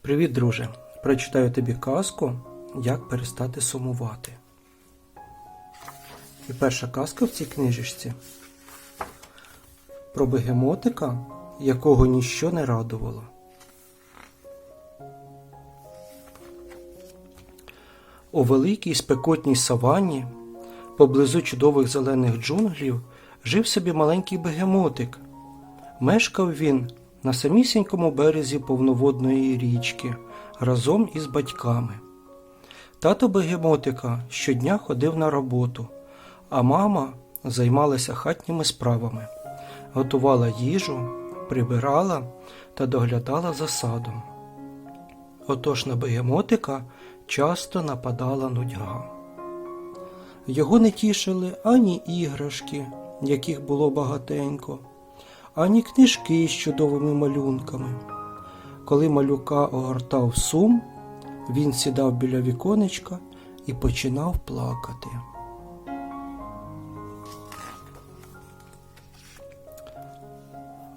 Привіт, друже! Прочитаю тобі казку, як перестати сумувати. І перша казка в цій книжечці про бегемотика, якого ніщо не радувало. У великій спекотній саванні, поблизу чудових зелених джунглів, жив собі маленький бегемотик. Мешкав він на самісінькому березі повноводної річки разом із батьками. Тато бегемотика щодня ходив на роботу, а мама займалася хатніми справами, готувала їжу, прибирала та доглядала за садом. Отож на бегемотика часто нападала нудьга. Його не тішили ані іграшки, яких було багатенько, ані книжки з чудовими малюнками. Коли малюка огортав сум, він сідав біля віконечка і починав плакати.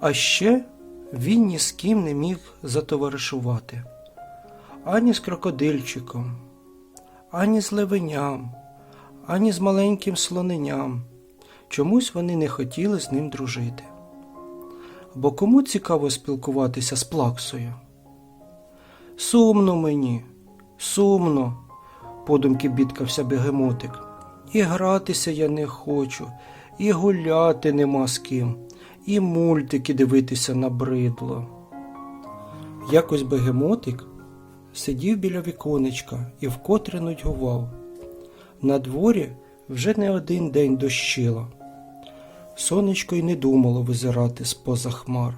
А ще він ні з ким не міг затоваришувати ані з крокодильчиком, ані з левеням, ані з маленьким слоненям. Чомусь вони не хотіли з ним дружити. Бо кому цікаво спілкуватися з плаксою? Сумно мені, сумно, подумки бідкався бегемотик. І гратися я не хочу, і гуляти нема з ким, і мультики дивитися набридло. Якось бегемотик сидів біля віконечка і вкотре нудьгував. На дворі вже не один день дощило. Сонечко й не думало визирати з-поза хмар.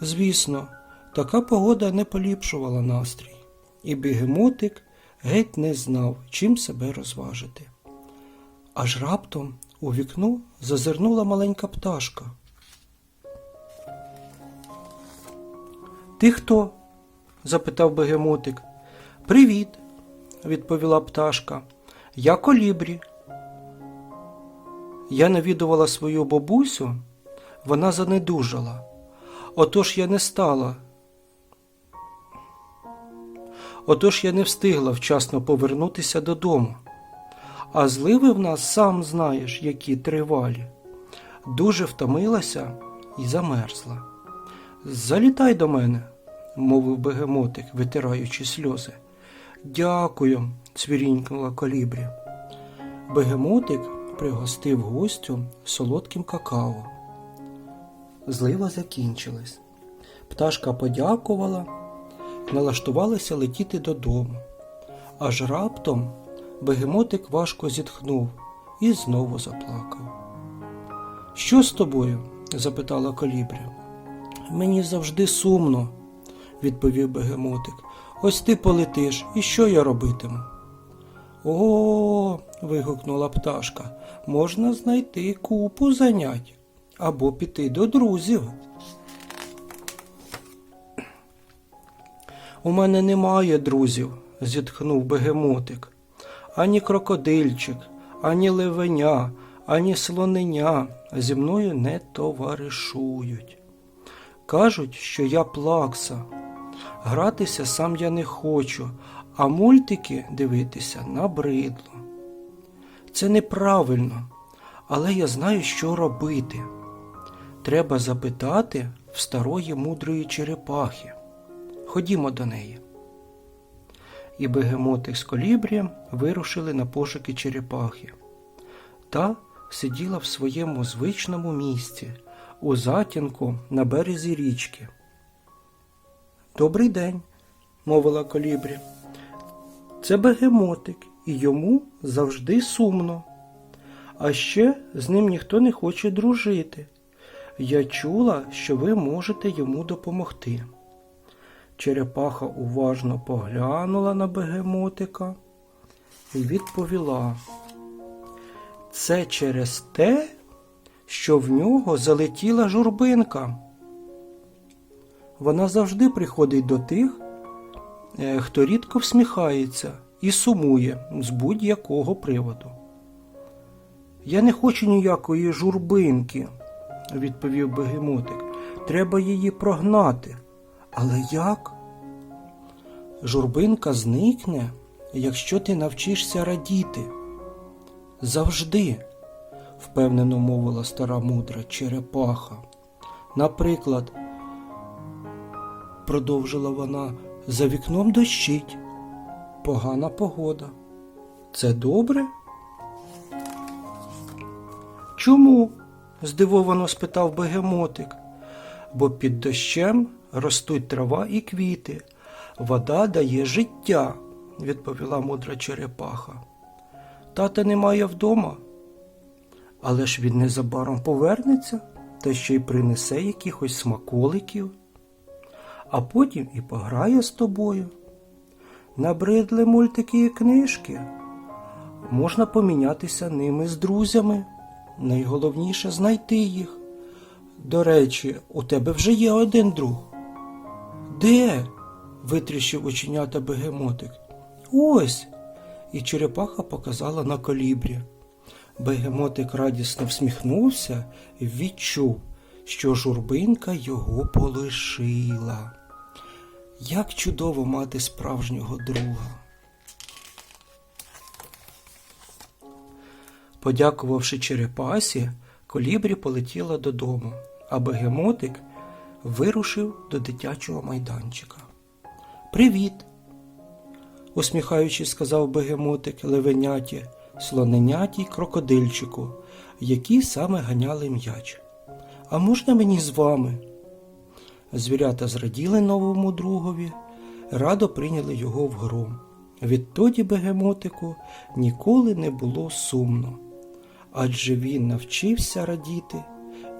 Звісно, така погода не поліпшувала настрій, і бігемотик геть не знав, чим себе розважити. Аж раптом у вікно зазирнула маленька пташка. Ти хто? запитав бегемотик. Привіт, відповіла пташка. Я колібрі. Я навідувала свою бабусю, вона занедужала. Отож я не стала. Отож я не встигла вчасно повернутися додому. А зливи в нас, сам знаєш, які тривалі. Дуже втомилася і замерзла. Залітай до мене, мовив бегемотик, витираючи сльози. Дякую, цвірінькнула колібрі. Бегемотик пригостив гостю солодким какао. Злива закінчилась. Пташка подякувала, налаштувалася летіти додому. Аж раптом бегемотик важко зітхнув і знову заплакав. Що з тобою? запитала колібрі. Мені завжди сумно, відповів бегемотик. Ось ти полетиш, і що я робитиму? О, вигукнула пташка, можна знайти купу занять або піти до друзів. У мене немає друзів, зітхнув бегемотик. Ані крокодильчик, ані левеня, ані слоненя зі мною не товаришують. Кажуть, що я плакса. Гратися сам я не хочу, а мультики дивитися набридло. Це неправильно, але я знаю, що робити. Треба запитати в старої мудрої черепахи. Ходімо до неї. І бегемотик з колібрієм вирушили на пошуки черепахи. Та сиділа в своєму звичному місці, у затінку на березі річки. Добрий день, мовила колібрі. Це бегемотик, і йому завжди сумно. А ще з ним ніхто не хоче дружити. Я чула, що ви можете йому допомогти. Черепаха уважно поглянула на бегемотика і відповіла. Це через те, що в нього залетіла журбинка. Вона завжди приходить до тих, хто рідко всміхається і сумує з будь-якого приводу. Я не хочу ніякої журбинки, відповів бегемотик. Треба її прогнати. Але як? Журбинка зникне, якщо ти навчишся радіти. Завжди, впевнено мовила стара мудра черепаха. Наприклад, продовжила вона, за вікном дощить, погана погода. Це добре? Чому? здивовано спитав бегемотик. Бо під дощем ростуть трава і квіти. Вода дає життя, відповіла мудра черепаха. Тата немає вдома, але ж він незабаром повернеться та ще й принесе якихось смаколиків, а потім і пограє з тобою. Набридли мультики і книжки. Можна помінятися ними з друзями. Найголовніше знайти їх. До речі, у тебе вже є один друг. Де? витріщив оченята бегемотик. Ось. І черепаха показала на колібрі. Бегемотик радісно всміхнувся і відчув, що журбинка його полишила. Як чудово мати справжнього друга. Подякувавши черепасі, колібрі полетіла додому, а бегемотик вирушив до дитячого майданчика. Привіт! усміхаючись, сказав бегемотик левеняті, слоненяті й крокодильчику, які саме ганяли м'яч. А можна мені з вами? Звірята зраділи новому другові, радо прийняли його в гру. Відтоді бегемотику ніколи не було сумно, адже він навчився радіти,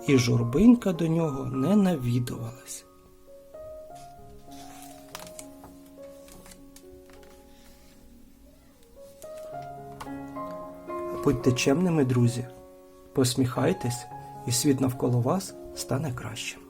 і журбинка до нього не навідувалась. Будьте чемними, друзі, посміхайтесь, і світ навколо вас стане кращим.